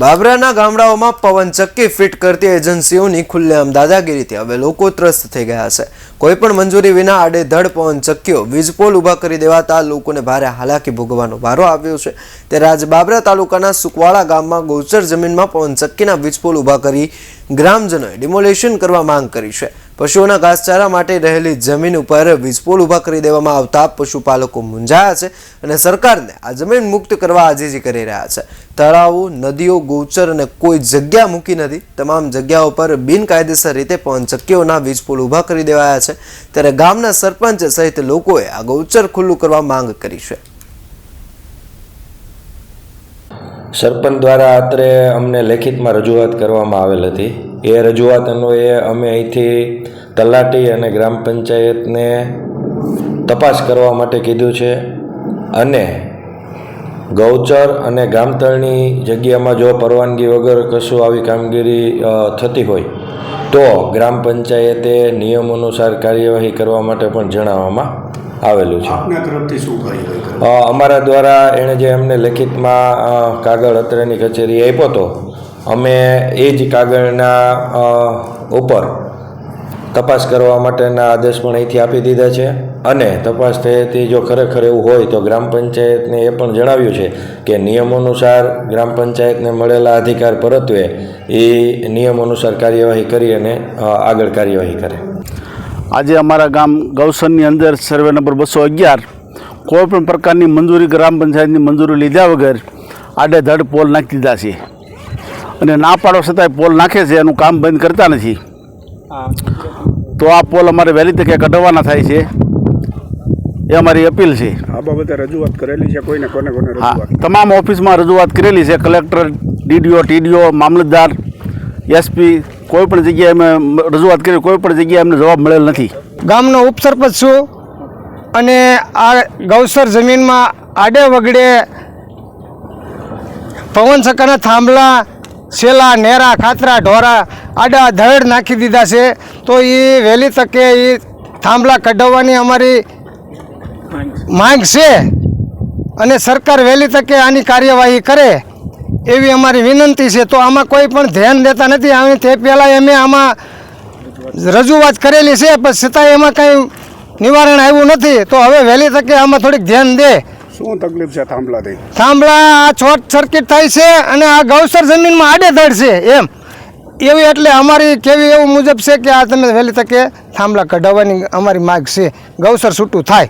બાબરાના ગામડાઓમાં પવન ચક્કી ફિટ કરતી એજન્સીઓની ખુલ્લેઆમ દાદાગીરીથી હવે લોકો ત્રસ્ત થઈ ગયા છે. કોઈ પણ મંજૂરી વિના આડેધડ પવન ચક્કીઓ વીજપોલ ઊભા કરી દેવાતા લોકોને ભારે હાલાકી ભોગવવાનો વારો આવ્યો છે. ત્યારે આજે બાબરા તાલુકાના સુકવાળા ગામમાં ગૌચર જમીનમાં પવન ચક્કીના વીજપોલ ઊભા કરી ગ્રામજનોએ ડિમોલેશન કરવા માંગ કરી છે. પશુઓના ઘાસચારા માટે રહેલી જમીન ઉપર વીજપોલ ઊભા કરી દેવામાં આવતા પશુપાલકો મૂંઝાયા છે અને સરકારને આ જમીન મુક્ત કરવા આજીજી કરી રહ્યા છે. તળાવો, નદીઓ, ગૌચર અને કોઈ જગ્યા મૂકી નથી. તમામ જગ્યાઓ પર બિનકાયદેસર રીતે પવનચક્કીઓના વીજપોલ ઊભા કરી દેવાયા છે. ત્યારે ગામના સરપંચ સહિત લોકોએ આ ગૌચર ખુલ્લું કરવા માંગ કરી છે. સરપંચ દ્વારા અત્રે અમને લેખિતમાં રજૂઆત કરવામાં આવેલ હતી. એ રજૂઆત અન્વયે અમે અહીંથી તલાટી અને ગ્રામ પંચાયતને તપાસ કરવા માટે કીધું છે અને ગૌચર અને ગામતળની જગ્યામાં જો પરવાનગી વગર કશું આવી કામગીરી થતી હોય, તો ગ્રામ પંચાયતે નિયમ અનુસાર કાર્યવાહી કરવા માટે પણ જણાવવામાં આવેલું છે. આપના તરફથી શું કાર્યવાહી અમારા દ્વારા એણે જે અમને લેખિતમાં કાગળ અત્રેની કચેરી આપ્યો હતો અમે એ જ કાગળના ઉપર તપાસ કરવા માટેના આદેશ પણ અહીંથી આપી દીધા છે. અને તપાસ થયેથી જો ખરેખર એવું હોય તો ગ્રામ પંચાયતને એ પણ જણાવ્યું છે કે નિયમ અનુસાર ગ્રામ પંચાયતને મળેલા અધિકાર પરત્વે એ નિયમ અનુસાર કાર્યવાહી કરી અને આગળ કાર્યવાહી કરે. આજે અમારા ગામ ગૌસરની અંદર સર્વે નંબર બસો અગિયાર. કોઈપણ પ્રકારની મંજૂરી ગ્રામ પંચાયતની મંજૂરી લીધા વગર આડેધડ પોલ નાખી દીધા છે. અને ના પાડો છતાંય પોલ નાખે છે એનું કામ બંધ કરતા નથી. તો આ પોલ અમારે વહેલી તકે કઢાવવાના થાય છે. એ અમારી અપીલ છે. આ બાબતે રજૂઆત કરેલી છે કોઈને કોને કોને તમામ ઓફિસમાં રજૂઆત કરેલી છે. કલેક્ટર ડીડીઓ ટીડીઓ મામલતદાર એસપી કોઈ પણ જગ્યાએ અમે રજૂઆત કરી, કોઈ પણ જગ્યાએ અમને જવાબ મળેલ નથી. ગામનો ઉપસરપંચ છું અને આ ગૌસર જમીનમાં આડે વગડે પવન સકાના થાંભલા સેલા નેરા, ખાતરા, ઢોરા આડા ધડ નાખી દીધા છે. તો એ વહેલી તકે એ થાંભલા કઢાવવાની અમારી માંગ છે. અને સરકાર વહેલી તકે આની કાર્યવાહી કરે. એવી અમારી વિનંતી છે. તો આમાં કોઈ પણ ધ્યાન દેતા નથી. આવી તે પહેલાં અમે આમાં રજૂઆત કરેલી છે પણ છતાંય એમાં કંઈ નિવારણ આવ્યું નથી. તો હવે વહેલી તકે આમાં થોડીક ધ્યાન દે. શું તકલીફ છે થાંભલાથી? થાંભલા આ શોર્ટ સર્કિટ થાય છે અને આ ગૌસર જમીનમાં આડેધડ છે એમ. એવી એટલે અમારી કેવી એવું મુજબ છે કે આ તમે વહેલી તકે થાંભલા કઢાવવાની અમારી માગ છે. ગૌસર છૂટું થાય.